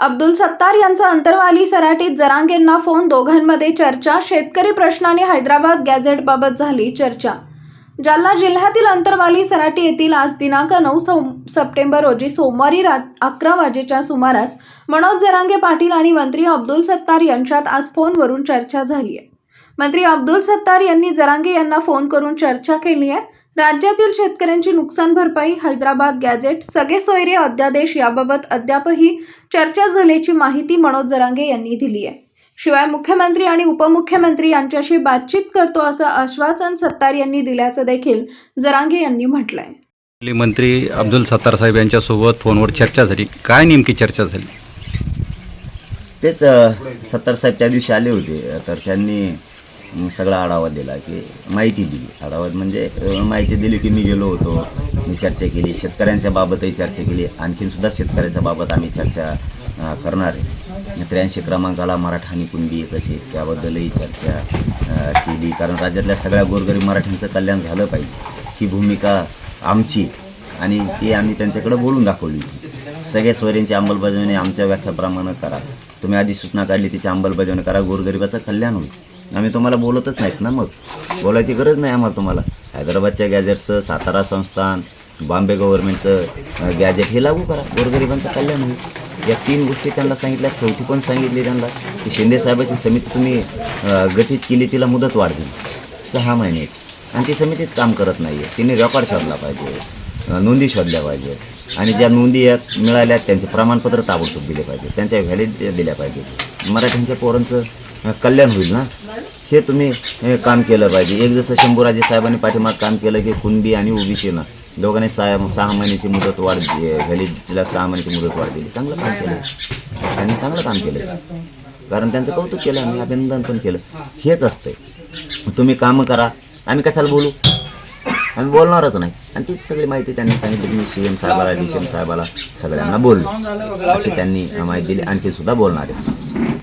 अब्दुल सत्तार यांचा अंतरवाली सराटीत जरांगेंना फोन दोघांमध्ये चर्चा शेतकरी प्रश्नाने हैदराबाद गॅझेटबाबत झाली चर्चा. जालना जिल्ह्यातील अंतरवाली सराटी येथील आज दिनांक नऊ सप्टेंबर रोजी सोमवारी रात अकरा वाजेच्या सुमारास मनोज जरांगे पाटील आणि मंत्री अब्दुल सत्तार यांच्यात आज फोनवरून चर्चा झाली आहे. मंत्री अब्दुल सत्तार यांनी जरांगे यांना फोन करून चर्चा केली आहे. राज्यातील शेतकऱ्यांची नुकसान भरपाई हैदराबाद गॅझेट सगळे सोयरे अध्यादेश याबाबत अद्यापही चर्चा झाल्याची माहिती मनोज जरांगे यांनी दिली आहे. शिवाय मुख्यमंत्री आणि उपमुख्यमंत्री यांच्याशी बातचीत करतो असं आश्वासन सत्तार यांनी दिल्याचं देखील जरांगे यांनी म्हटलंय. आपले मंत्री अब्दुल सत्तार साहेब यांच्यासोबत फोनवर चर्चा झाली. काय नेमकी चर्चा झाली? तेच सत्तार साहेब त्या दिवशी आले होते. तर त्यांनी सगळा आढावा दिला की माहिती दिली. आढावा म्हणजे माहिती दिली की मी गेलो होतो. मी चर्चा केली. शेतकऱ्यांच्या बाबतही चर्चा केली. आणखीनसुद्धा शेतकऱ्याच्या बाबत आम्ही चर्चा करणार आहे. त्र्याऐंशी क्रमांकाला मराठा आणि कुणबी कशी त्याबद्दलही चर्चा केली. कारण राज्यातल्या सगळ्या गोरगरीब मराठ्यांचं कल्याण झालं पाहिजे. ही भूमिका आमची आणि ती आम्ही त्यांच्याकडे बोलून दाखवली. होती सगळ्या सोयऱ्यांची अंमलबजावणी आमच्या व्याख्याप्रमाणे करा. तुम्ही आधी सूचना काढली तिची अंमलबजावणी करा. गोरगरिबाचं कल्याण होईल. आम्ही तुम्हाला बोलतच नाहीत ना मग. बोलायची गरज नाही आम्हाला तुम्हाला. हैदराबादच्या गॅजेटचं सातारा संस्थान बॉम्बे गव्हर्नमेंटचं गॅजेट हे लागू करा. गोरगरिबांचं कल्याण होईल. या तीन गोष्टी त्यांना सांगितल्या चौथी पण सांगितली त्यांना की शिंदेसाहेबाची समिती तुम्ही गठीत केली तिला मुदत वाढ दिली सहा महिन्याची आणि ती समितीच काम करत नाही आहे तिने रेकॉर्ड शोधला पाहिजे. नोंदी शोधल्या पाहिजेत. आणि ज्या नोंदी यात मिळाल्या त्यांचे प्रमाणपत्र ताबडतोब दिले पाहिजे त्यांच्या व्हॅलिड दिल्या पाहिजेत. मराठ्यांच्या पोरांचं कल्याण होईल ना? हे तुम्ही हे काम केलं पाहिजे. एक जसं शंभूराजे साहेबांनी पाठीमाग काम केलं की कुणबी आणि ओबीसीनं दोघांनी सहा सहा महिन्याची मुदत वाढ व्हॅलिडला सहा महिन्याची मुदत वाढ दिली. चांगलं काम केलं. त्यांनी चांगलं काम केलं. कारण त्यांचं कौतुक केलं आणि अभिनंदन पण केलं. हेच असतंय. तुम्ही कामं करा. आम्ही कशाला बोलू? आम्ही बोलणारच नाही. आणि तीच सगळी माहिती त्यांनी सांगितली. की मी सी एम साहेबाला डी सी एम साहेबाला सगळ्यांना बोललो. अशी त्यांनी माहिती दिली. आणखी सुद्धा बोलणार आहे.